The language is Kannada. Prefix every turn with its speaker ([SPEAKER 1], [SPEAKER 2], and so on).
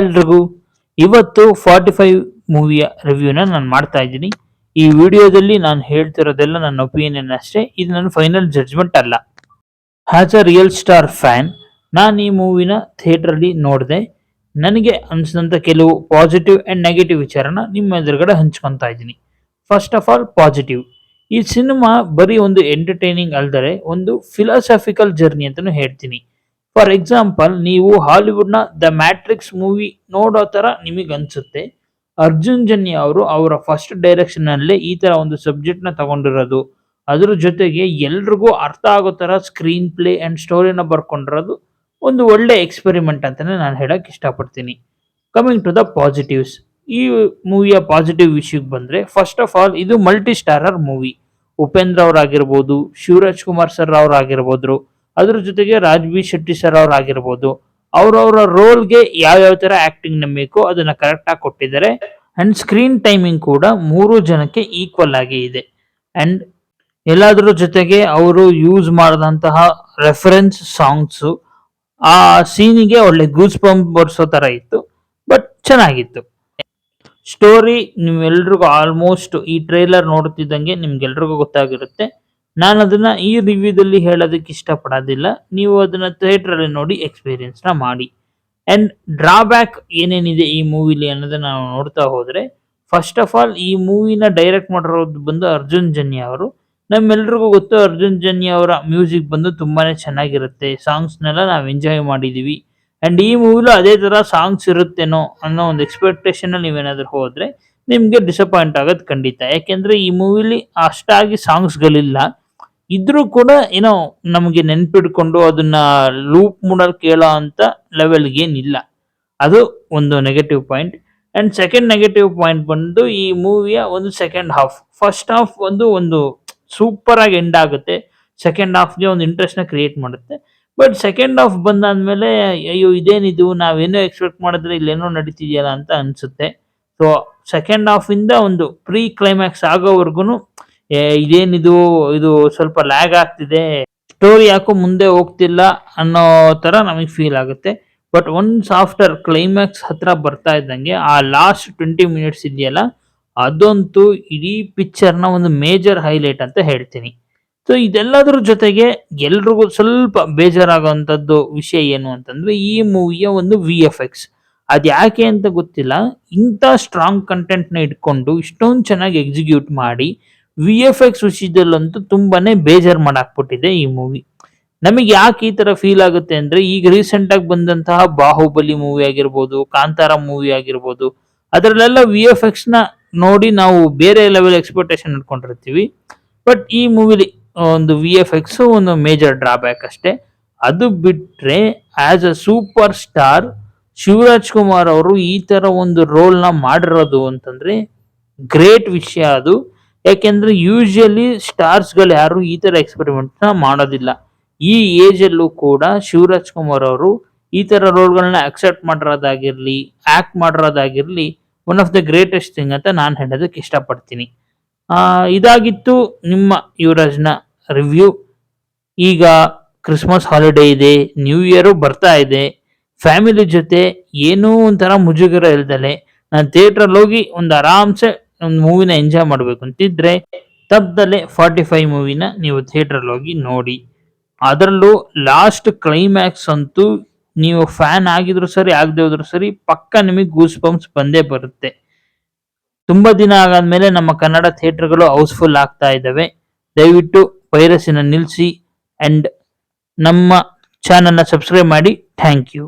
[SPEAKER 1] ಎಲ್ರಿಗೂ ಇವತ್ತು ಫಾರ್ಟಿ ಫೈವ್ ಮೂವಿಯ ರಿವ್ಯೂನ ನಾನು ಮಾಡ್ತಾ ಇದ್ದೀನಿ. ಈ ವಿಡಿಯೋದಲ್ಲಿ ನಾನು ಹೇಳ್ತಿರೋದೆಲ್ಲ ನನ್ನ ಒಪಿನಿಯನ್ ಅಷ್ಟೇ, ಇದು ನನ್ನ ಫೈನಲ್ ಜಡ್ಜ್ಮೆಂಟ್ ಅಲ್ಲ. As a real star fan, ನಾನು ಈ ಮೂವಿನ ಥಿಯೇಟ್ರಲ್ಲಿ ನೋಡಿದೆ. ನನಗೆ ಅನಿಸಿದಂಥ ಕೆಲವು ಪಾಸಿಟಿವ್ ಆ್ಯಂಡ್ ನೆಗೆಟಿವ್ ವಿಚಾರನ ನಿಮ್ಮ ಎದುರುಗಡೆ ಹಂಚ್ಕೊತಾ ಇದ್ದೀನಿ. First of all positive. ಈ ಸಿನಿಮಾ ಬರೀ ಒಂದು ಎಂಟರ್ಟೈನಿಂಗ್ ಅಲ್ದರೆ, ಒಂದು ಫಿಲಾಸಫಿಕಲ್ ಜರ್ನಿ ಅಂತಲೂ ಹೇಳ್ತೀನಿ. ಫಾರ್ ಎಕ್ಸಾಂಪಲ್, ನೀವು ಹಾಲಿವುಡ್ನ ದ ಮ್ಯಾಟ್ರಿಕ್ಸ್ ಮೂವಿ ನೋಡೋ ಥರ ನಿಮಗೆ ಅನ್ಸುತ್ತೆ. ಅರ್ಜುನ್ ಜನ್ಯ ಅವರು ಅವರ ಫಸ್ಟ್ ಡೈರೆಕ್ಷನ್ನಲ್ಲೇ ಈ ಥರ ಒಂದು ಸಬ್ಜೆಕ್ಟ್ನ ತಗೊಂಡಿರೋದು. ಅದ್ರ ಜೊತೆಗೆ ಎಲ್ರಿಗೂ ಅರ್ಥ ಆಗೋ ಥರ ಸ್ಕ್ರೀನ್ ಪ್ಲೇ ಆ್ಯಂಡ್ ಸ್ಟೋರಿನ ಬರ್ಕೊಂಡಿರೋದು ಒಂದು ಒಳ್ಳೆ ಎಕ್ಸ್ಪೆರಿಮೆಂಟ್ ಅಂತಲೇ ನಾನು ಹೇಳಕ್ಕೆ ಇಷ್ಟಪಡ್ತೀನಿ. Coming to the positives. ಈ ಮೂವಿಯ ಪಾಸಿಟಿವ್ ವಿಷಯಕ್ಕೆ ಬಂದರೆ, ಫಸ್ಟ್ ಆಫ್ ಆಲ್ ಇದು ಮಲ್ಟಿ ಸ್ಟಾರರ್ ಮೂವಿ. ಉಪೇಂದ್ರ ಅವರಾಗಿರ್ಬೋದು, ಶಿವರಾಜ್ ಕುಮಾರ್ ಸರ್ ಅವರಾಗಿರ್ಬೋದು ಅದ್ರ ಜೊತೆಗೆ ರಾಜ್ವಿ ಶೆಟ್ಟಿ ಸರ್ ಅವರಾಗಿರ್ಬೋದು ಅವ್ರವ್ರ ರೋಲ್ಗೆ ಯಾವ್ಯಾವ ಥರ ಆ್ಯಕ್ಟಿಂಗ್ ಬೇಕೋ ಅದನ್ನು ಕರೆಕ್ಟಾಗಿ ಕೊಟ್ಟಿದ್ದಾರೆ. ಅಂಡ್ ಸ್ಕ್ರೀನ್ ಟೈಮಿಂಗ್ ಕೂಡ ಮೂರು ಜನಕ್ಕೆ ಈಕ್ವಲ್ ಆಗಿ ಇದೆ. ಅಂಡ್ ಎಲ್ಲಾದ್ರ ಜೊತೆಗೆ ಅವರು ಯೂಸ್ ಮಾಡಿದಂತಹ ರೆಫರೆನ್ಸ್ ಸಾಂಗ್ಸು ಆ ಸೀನಿಗೆ ಒಳ್ಳೆ ಗೂಸ್ ಪಂಪ್ ಬರ್ಸೋ ಥರ ಇತ್ತು ಬಟ್ ಚೆನ್ನಾಗಿತ್ತು. ಸ್ಟೋರಿ ನಿಮ್ಮೆಲ್ರಿಗೂ ಆಲ್ಮೋಸ್ಟ್ ಈ ಟ್ರೈಲರ್ ನೋಡ್ತಿದ್ದಂಗೆ ನಿಮ್ಗೆಲ್ರಿಗೂ ಗೊತ್ತಾಗಿರುತ್ತೆ. ನಾನು ಅದನ್ನ ಈ ರಿವ್ಯೂದಲ್ಲಿ ಹೇಳೋದಕ್ಕೆ ಇಷ್ಟಪಡೋದಿಲ್ಲ. ನೀವು ಅದನ್ನ ಥಿಯೇಟ್ರಲ್ಲಿ ನೋಡಿ ಎಕ್ಸ್ಪೀರಿಯನ್ಸ್ನ ಮಾಡಿ. ಆ್ಯಂಡ್ ಡ್ರಾಬ್ಯಾಕ್ ಏನೇನಿದೆ ಈ ಮೂವಿಲಿ ಅನ್ನೋದನ್ನ ನಾವು ನೋಡ್ತಾ ಹೋದರೆ ಫಸ್ಟ್ ಆಫ್ ಆಲ್ ಈ ಮೂವಿನ ಡೈರೆಕ್ಟ್ ಮಾಡಿರೋದು ಬಂದು ಅರ್ಜುನ್ ಜನ್ಯ ಅವರು. ನಮ್ಮೆಲ್ರಿಗೂ ಗೊತ್ತು ಅರ್ಜುನ್ ಜನ್ಯ ಅವರ ಮ್ಯೂಸಿಕ್ ಬಂದು ತುಂಬಾನೇ ಚೆನ್ನಾಗಿರುತ್ತೆ. ಸಾಂಗ್ಸ್ನೆಲ್ಲ ನಾವು ಎಂಜಾಯ್ ಮಾಡಿದ್ದೀವಿ ಆ್ಯಂಡ್ ಈ ಮೂವಿಲೂ ಅದೇ ಥರ ಸಾಂಗ್ಸ್ ಇರುತ್ತೇನೋ ಅನ್ನೋ ಒಂದು ಎಕ್ಸ್ಪೆಕ್ಟೇಷನಲ್ಲಿ ನೀವೇನಾದರೂ ಹೋದರೆ, ನಿಮಗೆ ಡಿಸಪಾಯಿಂಟ್ ಆಗೋದು ಖಂಡಿತ. ಯಾಕೆಂದರೆ ಈ ಮೂವಿಲಿ ಅಷ್ಟಾಗಿ ಸಾಂಗ್ಸ್ಗಳಿಲ್ಲ ಇದ್ರೂ ಕೂಡ ಏನೋ ನಮಗೆ ನೆನ್ಪಿಡ್ಕೊಂಡು ಅದನ್ನ ಲೂಪ್ ಮೂಡಲ್ ಕೇಳೋ ಅಂತ ಲೆವೆಲ್ಗೆ ಏನಿಲ್ಲ ಅದು ಒಂದು negative point and second negative point ಬಂದು ಈ ಮೂವಿಯ ಒಂದು ಸೆಕೆಂಡ್ ಹಾಫ್ ಫಸ್ಟ್ ಹಾಫ್ ಒಂದು ಒಂದು ಸೂಪರ್ ಆಗಿ ಎಂಡ್ ಆಗುತ್ತೆ. ಸೆಕೆಂಡ್ ಹಾಫ್ಗೆ ಒಂದು ಇಂಟ್ರೆಸ್ಟ್ನ ಕ್ರಿಯೇಟ್ ಮಾಡುತ್ತೆ. ಬಟ್ ಸೆಕೆಂಡ್ ಹಾಫ್ ಬಂದಾದ್ಮೇಲೆ, ಅಯ್ಯೋ, ಇದೇನಿದು? ನಾವೇನೋ ಎಕ್ಸ್ಪೆಕ್ಟ್ ಮಾಡಿದ್ರೆ ಇಲ್ಲೇನೋ ನಡೀತಿದೆಯಲ್ಲ ಅಂತ ಅನಿಸುತ್ತೆ. ಸೊ ಸೆಕೆಂಡ್ ಹಾಫಿಂದ ಒಂದು ಪ್ರೀ ಕ್ಲೈಮ್ಯಾಕ್ಸ್ ಆಗೋವರೆಗೂ ಇದೇನಿದು ಇದು ಸ್ವಲ್ಪ ಲ್ಯಾಗ್ ಆಗ್ತಿದೆ. ಸ್ಟೋರಿ ಯಾಕೋ ಮುಂದೆ ಹೋಗ್ತಿಲ್ಲ ಅನ್ನೋ ತರ ನಮಗೆ ಫೀಲ್ ಆಗುತ್ತೆ. ಬಟ್ ಒನ್ ಆಫ್ಟರ್ ಕ್ಲೈಮ್ಯಾಕ್ಸ್ ಹತ್ರ ಬರ್ತಾ ಇದ್ದಂಗೆ, ಆ ಲಾಸ್ಟ್ ಟ್ವೆಂಟಿ ಮಿನಿಟ್ಸ್ ಇದೆಯಲ್ಲ, ಅದಂತೂ ಇಡೀ ಪಿಕ್ಚರ್ನ ಒಂದು ಮೇಜರ್ ಹೈಲೈಟ್ ಅಂತ ಹೇಳ್ತೀನಿ. ಸೊ ಇದೆಲ್ಲದರ ಜೊತೆಗೆ ಎಲ್ರಿಗೂ ಸ್ವಲ್ಪ ಬೇಜಾರಾಗುವಂಥದ್ದು ವಿಷಯ ಏನು ಅಂತಂದ್ರೆ, ಈ ಮೂವಿಯ ಒಂದು ವಿ ಎಫ್ ಎಕ್ಸ್ ಅದು ಯಾಕೆ ಅಂತ ಗೊತ್ತಿಲ್ಲ. ಇಂಥ ಸ್ಟ್ರಾಂಗ್ ಕಂಟೆಂಟ್ನ ಇಟ್ಕೊಂಡು, ಇಷ್ಟೊಂದು ಚೆನ್ನಾಗಿ ಎಕ್ಸಿಕ್ಯೂಟ್ ಮಾಡಿ ವಿ ಎಫ್ ಎಕ್ಸ್ ವಿಷಯದಲ್ಲಂತೂ ತುಂಬಾನೇ ಬೇಜಾರು ಮಾಡಾಕ್ಬಿಟ್ಟಿದೆ ಈ ಮೂವಿ ನಮಗೆ ಯಾಕೆ ಈ ತರ ಫೀಲ್ ಆಗುತ್ತೆ ಅಂದ್ರೆ, ಈಗ ರೀಸೆಂಟ್ ಆಗಿ ಬಂದಂತಹ ಬಾಹುಬಲಿ ಮೂವಿ ಆಗಿರ್ಬೋದು, ಕಾಂತಾರ ಮೂವಿ ಆಗಿರ್ಬೋದು, ಅದರಲ್ಲೆಲ್ಲ ವಿ ಎಫ್ ಎಕ್ಸ್ನ ನೋಡಿ ನಾವು ಬೇರೆ ಲೆವೆಲ್ ಎಕ್ಸ್ಪೆಕ್ಟೇಷನ್ ಇಟ್ಕೊಂಡಿರ್ತೀವಿ. ಬಟ್ ಈ ಮೂವಿಲಿ ಒಂದು ವಿ ಎಫ್ ಎಕ್ಸ್ ಒಂದು ಮೇಜರ್ ಡ್ರಾಬ್ಯಾಕ್ ಅಷ್ಟೇ. ಅದು ಬಿಟ್ರೆ as a superstar Shivaraj Kumar ಅವರು ಈ ತರ ಒಂದು ರೋಲ್ನ ಮಾಡಿರೋದು ಅಂತಂದ್ರೆ ಗ್ರೇಟ್ ವಿಷಯ ಅದು. ಯಾಕೆಂದ್ರೆ ಯೂಶಲಿ ಸ್ಟಾರ್ಸ್ಗಳು ಯಾರು ಈ ತರ ಎಕ್ಸ್ಪೆರಿಮೆಂಟ್ನ ಮಾಡೋದಿಲ್ಲ. ಈ ಏಜ್ ಅಲ್ಲೂ ಕೂಡ ಶಿವರಾಜ್ ಕುಮಾರ್ ಅವರು ಈ ತರ ರೋಲ್ಗಳನ್ನ ಅಕ್ಸೆಪ್ಟ್ ಮಾಡಿರೋದಾಗಿರ್ಲಿ act ಮಾಡಿರೋದಾಗಿರ್ಲಿ one of the greatest thing ಅಂತ ನಾನು ಹೇಳೋದಕ್ಕೆ ಇಷ್ಟಪಡ್ತೀನಿ. ಆ, ಇದಾಗಿತ್ತು ನಿಮ್ಮ ಯುವರಾಜ್ನ ರಿವ್ಯೂ ಈಗ ಕ್ರಿಸ್ಮಸ್ ಹಾಲಿಡೇ ಇದೆ ನ್ಯೂ ಇಯರು ಬರ್ತಾ ಇದೆ. ಫ್ಯಾಮಿಲಿ ಜೊತೆ ಏನೂ ಒಂಥರ ಮುಜುಗರ ಇಲ್ದಲೆ ನಾನು ಥಿಯೇಟ್ರಲ್ಲಿ ಹೋಗಿ ಒಂದು ಆರಾಮ್ಸೆ ಒಂದು ಮೂವಿನ ಎಂಜಾಯ್ ಮಾಡಬೇಕು ಅಂತಿದ್ರೆ ತಪ್ಪದಲ್ಲೇ ಫಾರ್ಟಿ ಫೈವ್ ಮೂವಿನ ನೀವು ಥಿಯೇಟ್ರಲ್ಲಿ ಹೋಗಿ ನೋಡಿ. ಅದರಲ್ಲೂ ಲಾಸ್ಟ್ ಕ್ಲೈಮ್ಯಾಕ್ಸ್ ಅಂತೂ ನೀವು ಫ್ಯಾನ್ ಆಗಿದ್ರು ಸರಿ, ಆಗದೆ ಹೋದ್ರು ಸರಿ, ಪಕ್ಕ ನಿಮಗೆ ಗೂಸ್ ಬಂಪ್ಸ್ ಬಂದೇ ಬರುತ್ತೆ. ತುಂಬಾ ದಿನ ಆಗಾದ್ಮೇಲೆ ನಮ್ಮ ಕನ್ನಡ ಥಿಯೇಟರ್ಗಳು ಹೌಸ್ಫುಲ್ ಆಗ್ತಾ ಇದ್ದಾವೆ. ದಯವಿಟ್ಟು ಪೈರಸಿನ ನಿಲ್ಲಿಸಿ ಅಂಡ್ ನಮ್ಮ ಚಾನಲ್ನ ಸಬ್ಸ್ಕ್ರೈಬ್ ಮಾಡಿ. Thank you